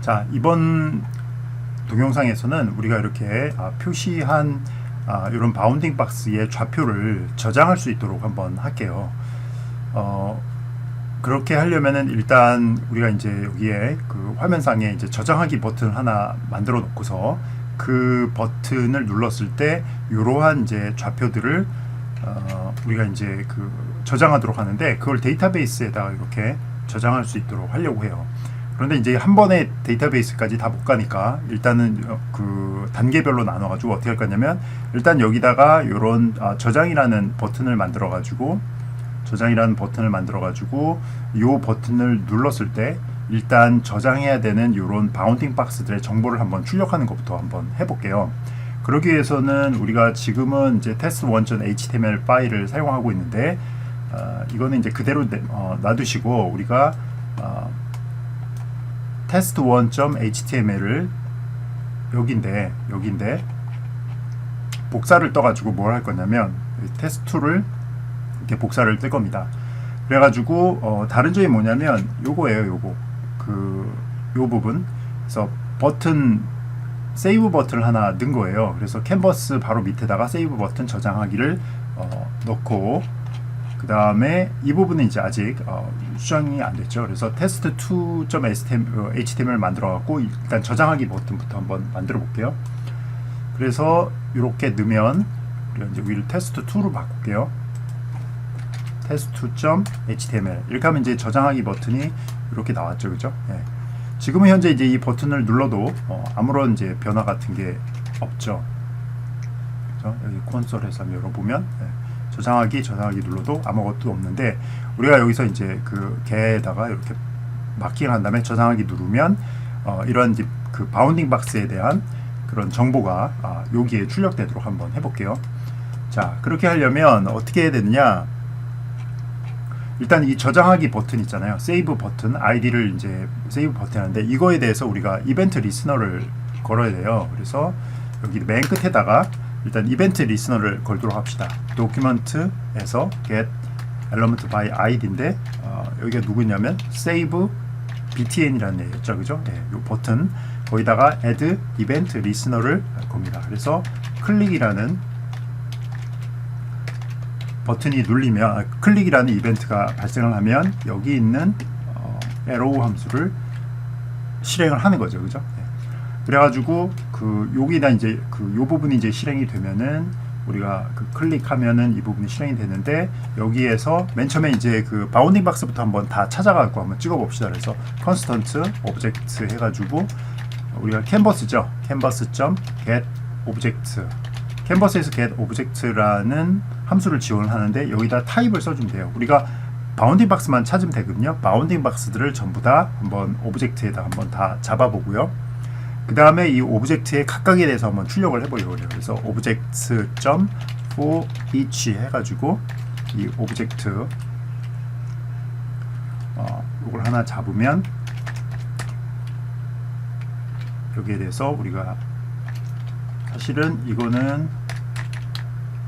자 이번 동영상에서는 우리가 이렇게 아, 표시한 아, 이런 바운딩 박스의 좌표를 저장할 수 있도록 한번 할게요. 어, 그렇게 하려면은 일단 우리가 이제 여기에 그 화면상에 이제 저장하기 버튼 하나 만들어 놓고서 그 버튼을 눌렀을 때 이러한 이제 좌표들을 어, 우리가 이제 그 저장하도록 하는데 그걸 데이터베이스에다가 이렇게 저장할 수 있도록 하려고 해요. 그런데 이제 한 번에 데이터베이스까지 다 못 가니까 일단은 어, 그 단계별로 나눠가지고 어떻게 할 거냐면 일단 여기다가 이런 아, 저장이라는 버튼을 만들어가지고 저장이라는 버튼을 만들어가지고 이 버튼을 눌렀을 때 일단 저장해야 되는 이런 바운딩 박스들의 정보를 한번 출력하는 것부터 한번 해볼게요. 그러기 위해서는 우리가 지금은 이제 test 1.html 파일을 사용하고 있는데 어, 이거는 이제 그대로 내- 어, 놔두시고 우리가 어, test 1.html을 여기인데 여기인데 복사를 떠가지고 뭘 할 거냐면 테스트 2를 이렇게 복사를 뜰 겁니다. 그래가지고 어, 다른 점이 뭐냐면 요거예요, 요거 그 요 부분. 그래서 버튼 세이브 버튼을 하나 넣은 거예요. 그래서 캔버스 바로 밑에다가 세이브 버튼 저장하기를 어, 넣고 그 다음에 이 부분은 이제 아직 어, 수정이 안 됐죠. 그래서 테스트 2.html 만들어 갖고 일단 저장하기 버튼부터 한번 만들어 볼게요. 그래서 이렇게 넣으면 우리가 이제 위를 테스트 2로 바꿀게요. test2.html 이렇게 하면 이제 저장하기 버튼이 이렇게 나왔죠, 그죠? 예. 지금은 현재 이제 이 버튼을 눌러도 어, 아무런 이제 변화 같은 게 없죠. 그죠? 여기 콘솔에서 열어보면 예. 저장하기, 저장하기 눌러도 아무것도 없는데 우리가 여기서 이제 그 개에다가 이렇게 마킹을 한 다음에 저장하기 누르면 어, 이런 그 바운딩 박스에 대한 그런 정보가 아, 여기에 출력되도록 한번 해볼게요. 자, 그렇게 하려면 어떻게 해야 되느냐? 일단 이 저장하기 버튼 있잖아요. 세이브 버튼, 아이디를 이제 세이브 버튼 하는데 이거에 대해서 우리가 이벤트 리스너를 걸어야 돼요. 그래서 여기 맨 끝에다가 일단 이벤트 리스너를 걸도록 합시다. 도큐먼트에서 get element by id인데 어, 여기가 누구냐면 save btn이라는 얘기였죠. 그죠? 네, 이 버튼 거기다가 add event listener를 할 겁니다. 그래서 클릭이라는 버튼이 눌리면 아, 클릭이라는 이벤트가 발생을 하면 여기 있는 어, arrow 함수를 실행을 하는 거죠, 그죠? 네. 그래가지고 그 여기다 이제 그 요 부분이 이제 실행이 되면은 우리가 그 클릭하면은 이 부분이 실행이 되는데 여기에서 맨 처음에 이제 그 바운딩 박스부터 한번 다 찾아가고 한번 찍어봅시다. 그래서 컨스턴트 오브젝트 해가지고 우리가 캔버스죠. 캔버스.get 오브젝트 캔버스에서 get object라는 함수를 지원하는데 여기다 타입을 써주면 돼요. 우리가 바운딩 박스만 찾으면 되거든요. 바운딩 박스들을 전부 다 한번 오브젝트에다 한번 다 잡아보고요. 그 다음에 이 오브젝트의 각각에 대해서 한번 출력을 해보려고 해요. 그래서 object.for each 해가지고 이 오브젝트 어, 이걸 하나 잡으면 여기에 대해서 우리가 사실은 이거는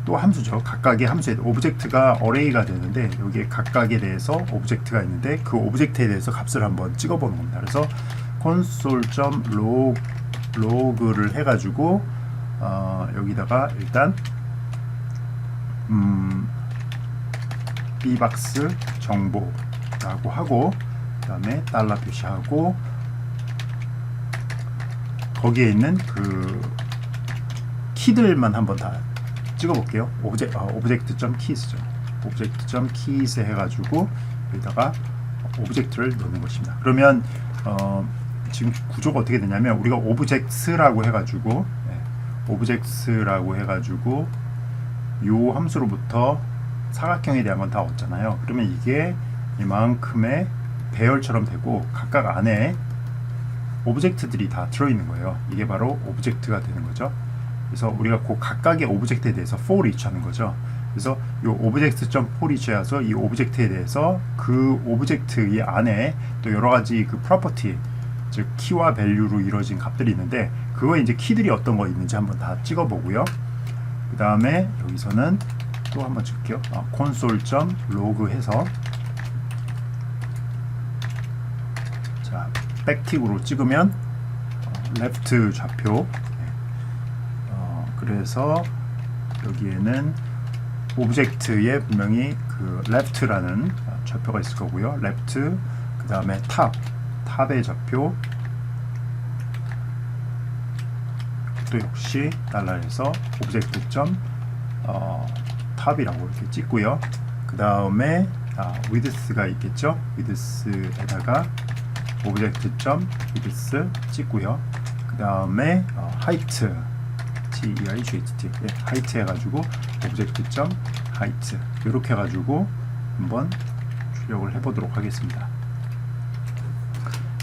또 함수죠. 각각의 함수에 오브젝트가 어레이가 되는데 여기에 각각에 대해서 오브젝트가 있는데 그 오브젝트에 대해서 값을 한번 찍어보는 겁니다. 그래서 console.log 로그를 해가지고 어, 여기다가 일단 음, b박스 정보라고 하고 그 다음에 달러 표시하고 거기에 있는 그 키들만 한번 다 찍어 볼게요. 오브제, 아, 오브젝트.keys죠. 오브젝트.keys 해가지고 여기다가 오브젝트를 넣는 것입니다. 그러면 어, 지금 구조가 어떻게 되냐면 우리가 오브젝트라고 해가지고 네, 오브젝트라고 해가지고 요 함수로부터 사각형에 대한 건 다 얻잖아요. 그러면 이게 이만큼의 배열처럼 되고 각각 안에 오브젝트들이 다 들어있는 거예요. 이게 바로 오브젝트가 되는 거죠. 그래서 우리가 그 각각의 오브젝트에 대해서 for each 하는 거죠. 그래서 이 오브젝트.for each에서 이 오브젝트에 대해서 그 오브젝트의 안에 또 여러 가지 그 프로퍼티 즉 키와 밸류로 이루어진 값들이 있는데 그거에 이제 키들이 어떤 거 있는지 한번 다 찍어 보고요. 그 다음에 여기서는 또 한번 찍을게요. 아, console.log 해서 자 백틱으로 찍으면 어, 레프트 좌표 네. 어, 그래서 여기에는 오브젝트에 분명히 그 left라는 좌표가 있을 거고요. left 그 다음에 탑 탑의 좌표 또 역시 달러에서 오브젝트 점 어, 탑이라고 이렇게 찍고요. 그 다음에 아, width가 있겠죠. width에다가 오브젝트 점 width 찍고요. 그 다음에 어, height T E I G H T 예, height 해가지고 오브젝트 점 height 이렇게 해가지고 한번 출력을 해보도록 하겠습니다.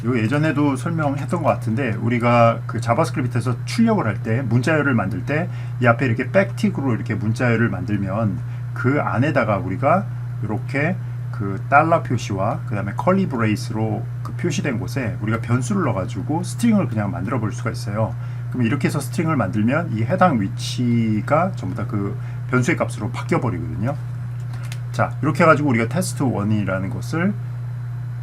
요 예전에도 설명했던 것 같은데 우리가 그 자바스크립트에서 출력을 할 때 문자열을 만들 때 이 앞에 이렇게 백틱으로 이렇게 문자열을 만들면 그 안에다가 우리가 이렇게 그 달러 표시와 그 다음에 컬리 브레이스로 그 표시된 곳에 우리가 변수를 넣어가지고 스트링을 그냥 만들어 볼 수가 있어요. 그럼 이렇게 해서 스트링을 만들면 이 해당 위치가 전부 다 그 변수의 값으로 바뀌어 버리거든요. 자 이렇게 해가지고 우리가 테스트 1이라는 것을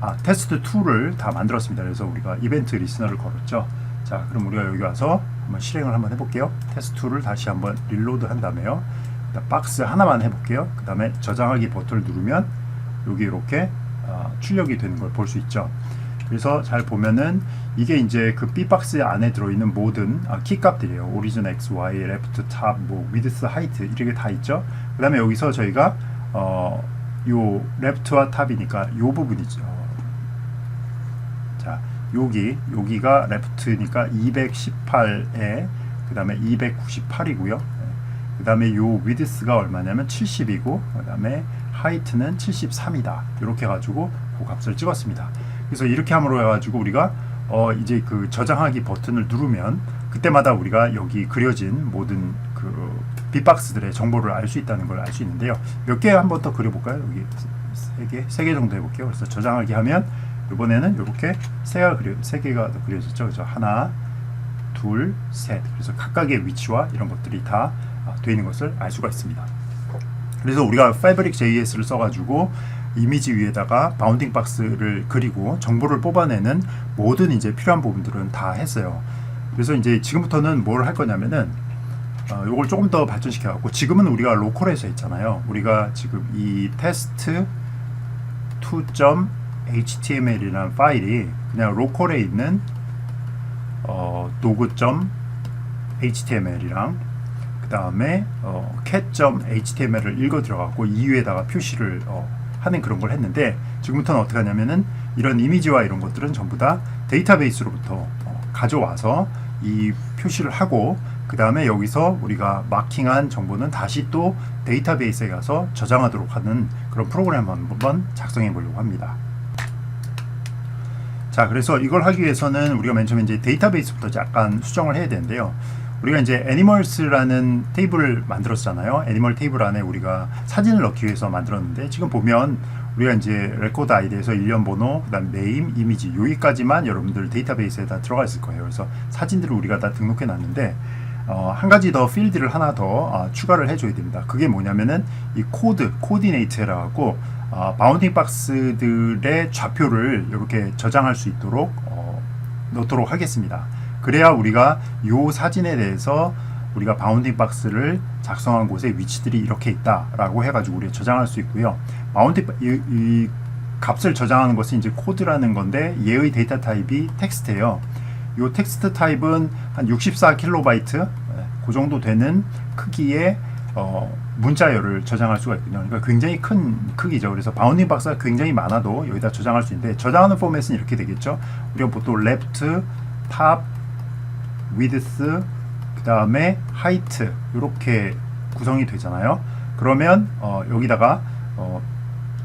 아, 테스트 2를 다 만들었습니다. 그래서 우리가 이벤트 리스너를 걸었죠. 자, 그럼 우리가 여기 와서 한번 실행을 한번 해볼게요. 테스트 2를 다시 한번 릴로드 한 다음에요. 일단 박스 하나만 해볼게요. 그 다음에 저장하기 버튼을 누르면 여기 이렇게 어, 출력이 되는 걸 볼 수 있죠. 그래서 잘 보면은 이게 이제 그 B 박스 안에 들어있는 모든 아, 키 값들이에요. 오리진 X, Y, 레프트, 탑, 뭐 위드스, 하이트 이렇게 다 있죠. 그 다음에 여기서 저희가 어, 요 레프트와 탑이니까 요 부분이죠. 자, 여기 여기가 레프트니까 218에 그 다음에 298이고요. 그 다음에 요 위드스가 얼마냐면 70이고 그 다음에 하이트는 73이다. 이렇게 해 가지고 그 값을 찍었습니다. 그래서 이렇게 함으로 해 가지고 우리가 어 이제 그 저장하기 버튼을 누르면 그때마다 우리가 여기 그려진 모든 그 빗박스들의 정보를 알 수 있다는 걸 알 수 있는데요. 몇 개 한번 더 그려 볼까요? 여기 세 개, 세 개 정도 해 볼게요. 그래서 저장하기 하면 이번에는 이렇게 세 개가 그려 세 개가 더 그려졌죠. 그래서 하나, 둘, 셋. 그래서 각각의 위치와 이런 것들이 다 아, 되어 있는 것을 알 수가 있습니다. 그래서 우리가 Fabric JS를 써가지고 이미지 위에다가 바운딩 박스를 그리고 정보를 뽑아내는 모든 이제 필요한 부분들은 다 했어요. 그래서 이제 지금부터는 뭘 할 거냐면은 어, 요걸 조금 더 발전시켜 갖고 지금은 우리가 로컬에서 했잖아요. 우리가 지금 이 테스트 2.html이라는 파일이 그냥 로컬에 있는 어, dog.html이랑 그 다음에 어, cat.html을 읽어 들어갔고 이유에다가 표시를 어, 하는 그런 걸 했는데 지금부터는 어떻게 하냐면은 이런 이미지와 이런 것들은 전부 다 데이터베이스로부터 어, 가져와서 이 표시를 하고 그 다음에 여기서 우리가 마킹한 정보는 다시 또 데이터베이스에 가서 저장하도록 하는 그런 프로그램 한번 작성해 보려고 합니다. 자, 그래서 이걸 하기 위해서는 우리가 맨 처음에 이제 데이터베이스부터 약간 수정을 해야 되는데요. 우리가 이제 애니멀스라는 테이블을 만들었잖아요. 애니멀 테이블 안에 우리가 사진을 넣기 위해서 만들었는데 지금 보면 우리가 이제 레코드 아이디에서 일련 번호, 그다음 네임, 이미지 여기까지만 여러분들 데이터베이스에 다 들어가 있을 거예요. 그래서 사진들을 우리가 다 등록해 놨는데 어, 한 가지 더 필드를 하나 더 어, 추가를 해줘야 됩니다. 그게 뭐냐면은 이 코드, 코디네이트라고 어, 바운딩 박스들의 좌표를 이렇게 저장할 수 있도록 어, 넣도록 하겠습니다. 그래야 우리가 요 사진에 대해서 우리가 바운딩 박스를 작성한 곳에 위치들이 이렇게 있다라고 해가지고 우리 저장할 수 있고요. 바운딩 이, 이 값을 저장하는 것은 이제 코드라는 건데 얘의 데이터 타입이 텍스트예요. 요 텍스트 타입은 한 64킬로바이트 그 정도 되는 크기의 어, 문자열을 저장할 수가 있거든요. 그러니까 굉장히 큰 크기죠. 그래서 바운딩 박스가 굉장히 많아도 여기다 저장할 수 있는데 저장하는 포맷은 이렇게 되겠죠. 우리가 보통 left, top, 그 다음에 height 이렇게 구성이 되잖아요. 그러면 어, 여기다가 어,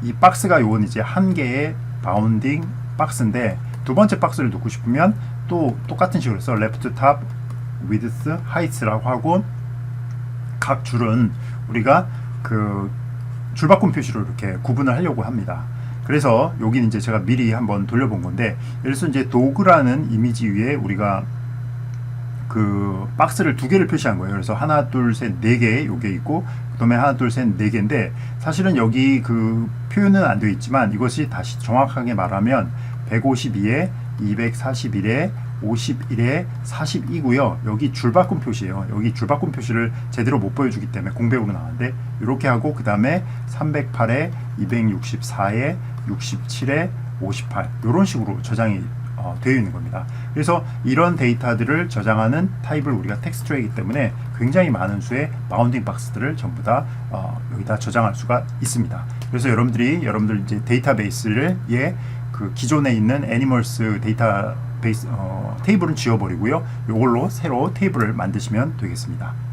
이 박스가 요건 이제 한 개의 바운딩 박스인데 두 번째 박스를 넣고 싶으면 또 똑같은 식으로 해서 left, top, width, height라고 하고 각 줄은 우리가 그 줄바꿈 표시로 이렇게 구분을 하려고 합니다. 그래서 여기는 이제 제가 미리 한번 돌려본 건데 예를 들어서 이제 도그라는 이미지 위에 우리가 그 박스를 두 개를 표시한 거예요. 그래서 하나, 둘, 셋, 네 개 요게 있고 그 다음에 하나, 둘, 셋, 네 개인데 사실은 여기 그 표현은 안 되어 있지만 이것이 다시 정확하게 말하면 152에 241에 51에 42고요. 여기 줄바꿈 표시예요. 여기 줄바꿈 표시를 제대로 못 보여주기 때문에 공백으로 나왔는데 이렇게 하고 그 다음에 308에 264에 67에 58 이런 식으로 저장이 어, 되어 있는 겁니다. 그래서 이런 데이터들을 저장하는 타입을 우리가 텍스트이기 때문에 굉장히 많은 수의 바운딩 박스들을 전부 다 어, 여기다 저장할 수가 있습니다. 그래서 여러분들이 여러분들 이제 데이터베이스를 예 그 기존에 있는 애니멀스 데이터베이스 어, 테이블은 지워버리고요. 이걸로 새로 테이블을 만드시면 되겠습니다.